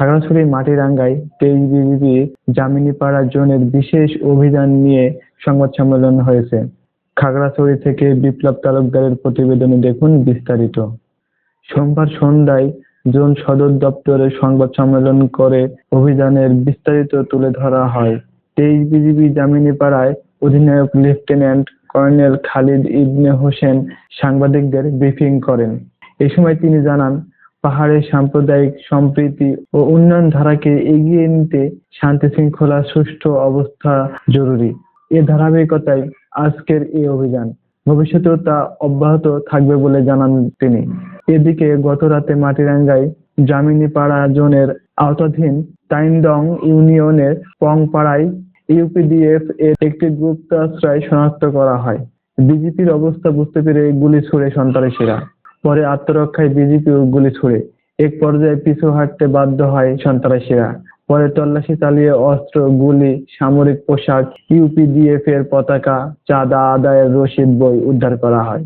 খাগড়াছড়ি মাটিরাঙ্গায় তেইশ বিজিবি জামিনীপাড়া জোনের বিশেষ অভিযান নিয়ে সংবাদ সম্মেলন হয়েছে। খাগড়াছড়ি থেকে বিপ্লব তালুকদারের প্রতিবেদনে দেখুন বিস্তারিত। সোমবার সন্ধ্যায় জোন সদর দপ্তরে সংবাদ সম্মেলন করে অভিযানের বিস্তারিত তুলে ধরা হয়। তেইশ বিজিবি জামিনীপাড়ায় অধিনায়ক লেফটেন্যান্ট কর্নেল খালিদ ইবনে হোসেন সাংবাদিকদের ব্রিফিং করেন। এ সময় তিনি জানান পাহাড়ের সাম্প্রদায়িক সম্প্রীতি ও উন্নয়ন ধারাকে এগিয়ে নিতে শান্তি শৃঙ্খলা সুষ্ঠু অবস্থা জরুরি। এ ধারাবাহিকতায় আজকের এই অভিযান। ভবিষ্যতেও তা অব্যাহত থাকবে বলে জানান তিনি। এদিকে গতরাতে মাটিরাঙ্গায় জামিনীপাড়া জোনের আওতাধীন তাইনদং ইউনিয়নের পংপাড়ায় ইউপিডিএফ এর একটি গুপ্তাশ্রয় শনাক্ত করা হয়। বিজেপির অবস্থা বুঝতে পেরে গুলি ছুড়ে সন্ত্রাসীরা। পরে আত্মরক্ষায় বিজিপি গুলি ছুড়ে এক পর্যায়ে পিছু হাঁটতে বাধ্য হয় সন্ত্রাসীরা। পরে তল্লাশি চালিয়ে অস্ত্র, গুলি, সামরিক পোশাক ইউপিডিএফ এর পতাকা, চাঁদা আদায়ের রসিদ বই উদ্ধার করা হয়।